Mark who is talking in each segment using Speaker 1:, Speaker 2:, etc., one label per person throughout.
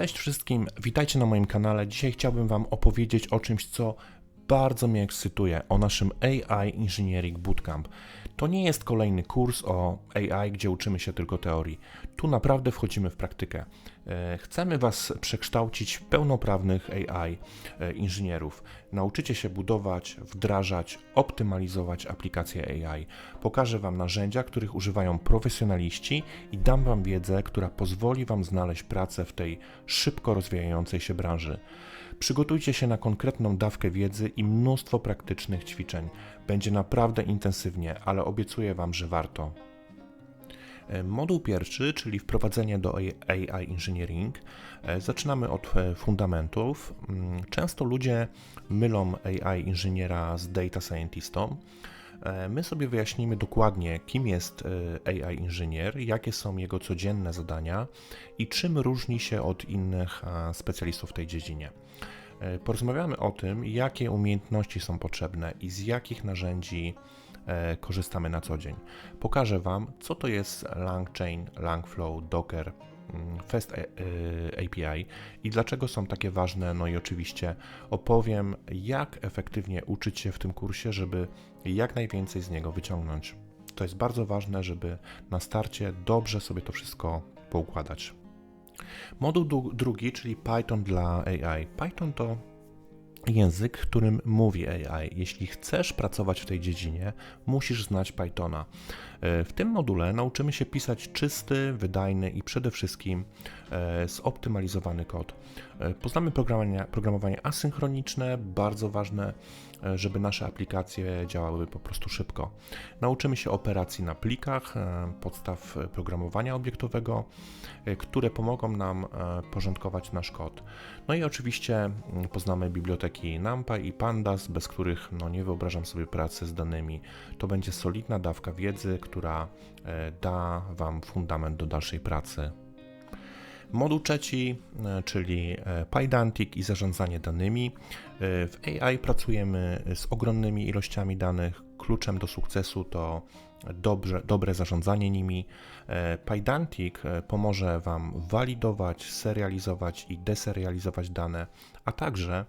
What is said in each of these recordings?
Speaker 1: Cześć wszystkim, witajcie na moim kanale. Dzisiaj chciałbym Wam opowiedzieć o czymś, co bardzo mnie ekscytuje, o naszym AI Engineering Bootcamp. To nie jest kolejny kurs o AI, gdzie uczymy się tylko teorii. Tu naprawdę wchodzimy w praktykę. E, chcemy Was przekształcić w pełnoprawnych AI e, inżynierów. Nauczycie się budować, wdrażać, optymalizować aplikacje AI. Pokażę Wam narzędzia, których używają profesjonaliści i dam Wam wiedzę, która pozwoli Wam znaleźć pracę w tej szybko rozwijającej się branży. Przygotujcie się na konkretną dawkę wiedzy i mnóstwo praktycznych ćwiczeń. Będzie naprawdę intensywnie, ale obiecuję Wam, że warto. E, moduł pierwszy, czyli wprowadzenie do AI Engineering. E, zaczynamy od e, fundamentów. Mm, często ludzie mylą AI inżyniera z data scientistą. My sobie wyjaśnimy dokładnie, kim jest AI inżynier, jakie są jego codzienne zadania i czym różni się od innych specjalistów w tej dziedzinie. Porozmawiamy o tym, jakie umiejętności są potrzebne i z jakich narzędzi E, korzystamy na co dzień. Pokażę Wam, co to jest LangChain, LangFlow, Docker, mm, Fast e, API i dlaczego są takie ważne. No i oczywiście opowiem, jak efektywnie uczyć się w tym kursie, żeby jak najwięcej z niego wyciągnąć. To jest bardzo ważne, żeby na starcie dobrze sobie to wszystko poukładać. Moduł drugi, czyli Python dla AI. Python to język, którym mówi AI. Jeśli chcesz pracować w tej dziedzinie, musisz znać Pythona. E, w tym module nauczymy się pisać czysty, wydajny i przede wszystkim e, zoptymalizowany kod. E, poznamy programowanie, programowanie asynchroniczne, bardzo ważne, żeby nasze aplikacje działały po prostu szybko. Nauczymy się operacji na plikach, podstaw programowania obiektowego, które pomogą nam porządkować nasz kod. No i oczywiście mm, poznamy biblioteki NumPy i Pandas, bez których no, nie wyobrażam sobie pracy z danymi. To będzie solidna dawka wiedzy, która e, da Wam fundament do dalszej pracy. Moduł trzeci, e, czyli e, PyDantic i zarządzanie danymi. W AI pracujemy z ogromnymi ilościami danych. Kluczem do sukcesu to dobrze, dobre zarządzanie nimi. PyDantic pomoże Wam walidować, serializować i deserializować dane, a także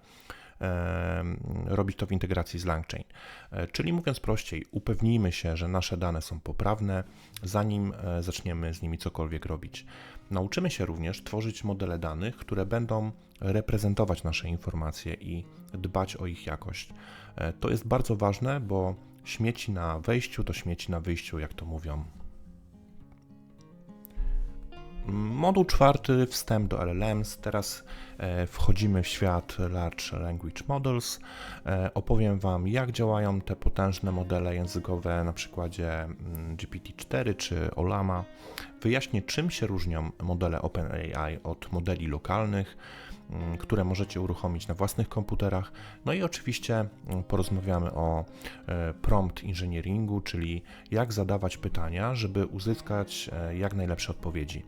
Speaker 1: robić to w integracji z LangChain. E, czyli mówiąc prościej, upewnijmy się, że nasze dane są poprawne, zanim e, zaczniemy z nimi cokolwiek robić. Nauczymy się również tworzyć modele danych, które będą reprezentować nasze informacje i dbać o ich jakość. E, to jest bardzo ważne, bo śmieci na wejściu to śmieci na wyjściu, jak to mówią Moduł czwarty, wstęp do LLMs. Teraz e, wchodzimy w świat Large Language Models. E, opowiem Wam, jak działają te potężne modele językowe na przykładzie mm, GPT-4 czy Olama. Wyjaśnię, czym się różnią modele OpenAI od modeli lokalnych, które możecie uruchomić na własnych komputerach. No i oczywiście mm, porozmawiamy o e, prompt engineeringu, czyli jak zadawać pytania, żeby uzyskać jak najlepsze odpowiedzi.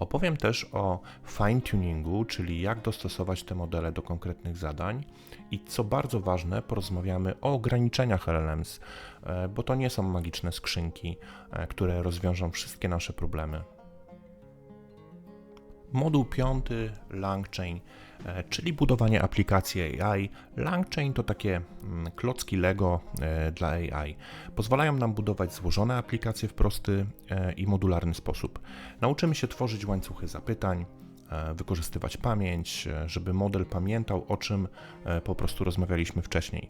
Speaker 1: Opowiem też o fine-tuningu, czyli jak dostosować te modele do konkretnych zadań i co bardzo ważne, porozmawiamy o ograniczeniach LLMs, e, bo to nie są magiczne skrzynki, e, które rozwiążą wszystkie nasze problemy. Moduł piąty, LangChain, e, czyli budowanie aplikacji AI. LangChain to takie mm, klocki Lego e, dla AI. Pozwalają nam budować złożone aplikacje w prosty e, i modularny sposób. Nauczymy się tworzyć łańcuchy zapytań, wykorzystywać pamięć, e, żeby model pamiętał, o czym e, po prostu rozmawialiśmy wcześniej.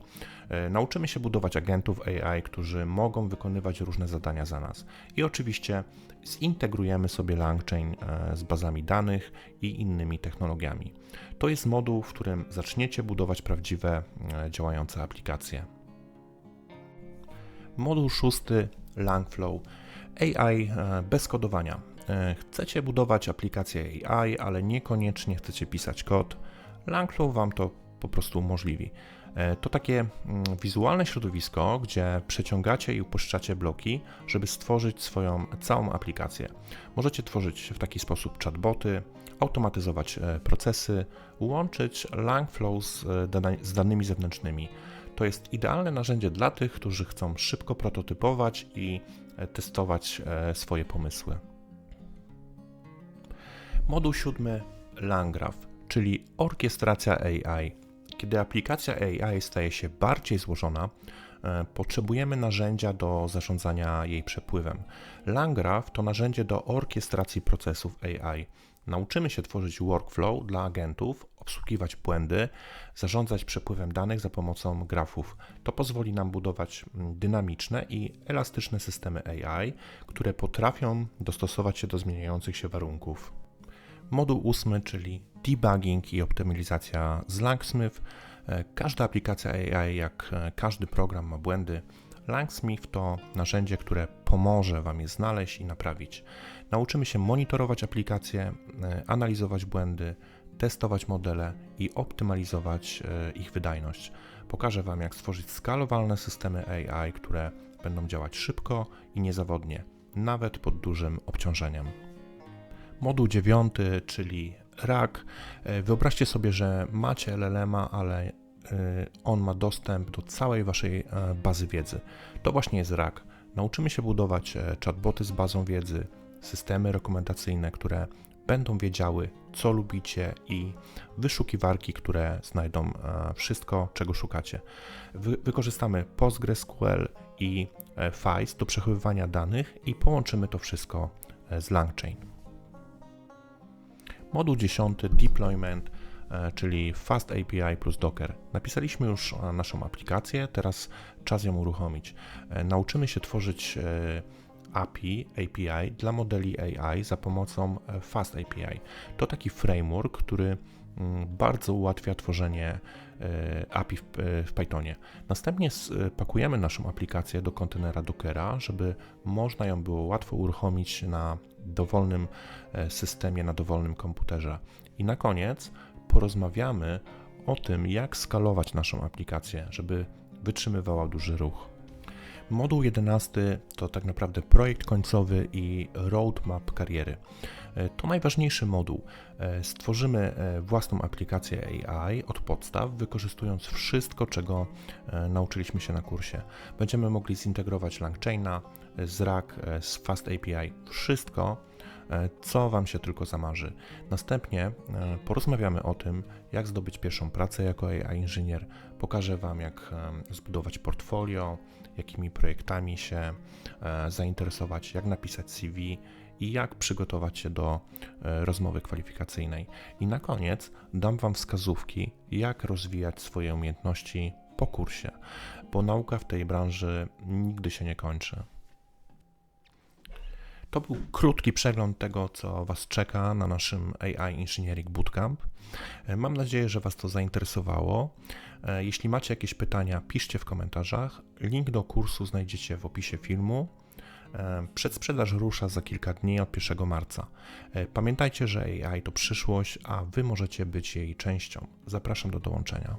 Speaker 1: Nauczymy się budować agentów AI, którzy mogą wykonywać różne zadania za nas. I oczywiście zintegrujemy sobie LangChain z bazami danych i innymi technologiami. To jest moduł, w którym zaczniecie budować prawdziwe, działające aplikacje. Moduł szósty LangFlow AI bez kodowania. E, chcecie budować aplikację AI, ale niekoniecznie chcecie pisać kod, Langflow Wam to po prostu umożliwi. E, to takie mm, wizualne środowisko, gdzie przeciągacie i upuszczacie bloki, żeby stworzyć swoją całą aplikację. Możecie tworzyć w taki sposób chatboty, automatyzować e, procesy, łączyć Langflow z, z danymi zewnętrznymi. To jest idealne narzędzie dla tych, którzy chcą szybko prototypować i testować swoje pomysły. Moduł siódmy LangGraph, czyli orkiestracja AI. Kiedy aplikacja AI staje się bardziej złożona, e, potrzebujemy narzędzia do zarządzania jej przepływem. LangGraph to narzędzie do orkiestracji procesów AI. Nauczymy się tworzyć workflow dla agentów, obsługiwać błędy, zarządzać przepływem danych za pomocą grafów. To pozwoli nam budować mm, dynamiczne i elastyczne systemy AI, które potrafią dostosować się do zmieniających się warunków. Moduł ósmy, czyli debugging i optymalizacja z Langsmith. E, Każda aplikacja AI, jak e, każdy program, ma błędy. Langsmith to narzędzie, które pomoże Wam je znaleźć i naprawić. Nauczymy się monitorować aplikacje, e, analizować błędy, testować modele i optymalizować ich wydajność. Pokażę Wam, jak stworzyć skalowalne systemy AI, które będą działać szybko i niezawodnie, nawet pod dużym obciążeniem. Moduł dziewiąty, czyli RAG. E, Wyobraźcie sobie, że macie LLM-a, ale e, on ma dostęp do całej waszej e, bazy wiedzy. To właśnie jest RAG. Nauczymy się budować chatboty z bazą wiedzy, systemy rekomendacyjne, które będą wiedziały, co lubicie i wyszukiwarki, które znajdą wszystko, czego szukacie. Wy wykorzystamy PostgreSQL i FAIS do przechowywania danych i połączymy to wszystko z LangChain. Moduł 10 Deployment, e, czyli Fast API plus Docker. Napisaliśmy już e, naszą aplikację, teraz czas ją uruchomić. E, nauczymy się tworzyć API, API dla modeli AI za pomocą Fast API. To taki framework, który mm, bardzo ułatwia tworzenie API w, Pythonie. Następnie pakujemy naszą aplikację do kontenera Dockera, żeby można ją było łatwo uruchomić na dowolnym e, systemie, na dowolnym komputerze. I na koniec porozmawiamy o tym, jak skalować naszą aplikację, żeby wytrzymywała duży ruch. Moduł 11 to tak naprawdę projekt końcowy i roadmap kariery. E, to najważniejszy moduł. E, stworzymy własną aplikację AI od podstaw, wykorzystując wszystko, czego nauczyliśmy się na kursie. Będziemy mogli zintegrować LangChaina, z RAG, z Fast API, wszystko, e, co Wam się tylko zamarzy. Następnie e, porozmawiamy o tym, jak zdobyć pierwszą pracę jako AI inżynier. Pokażę Wam, jak e, zbudować portfolio, jakimi projektami się zainteresować, jak napisać CV i jak przygotować się do rozmowy kwalifikacyjnej. I na koniec dam Wam wskazówki, jak rozwijać swoje umiejętności po kursie, bo nauka w tej branży nigdy się nie kończy. To był krótki przegląd tego, co Was czeka na naszym AI Engineering Bootcamp. E, mam nadzieję, że Was to zainteresowało. E, jeśli macie jakieś pytania, piszcie w komentarzach. Link do kursu znajdziecie w opisie filmu. E, przedsprzedaż rusza za kilka dni od 1 marca. Pamiętajcie, że AI to przyszłość, a Wy możecie być jej częścią. Zapraszam do dołączenia.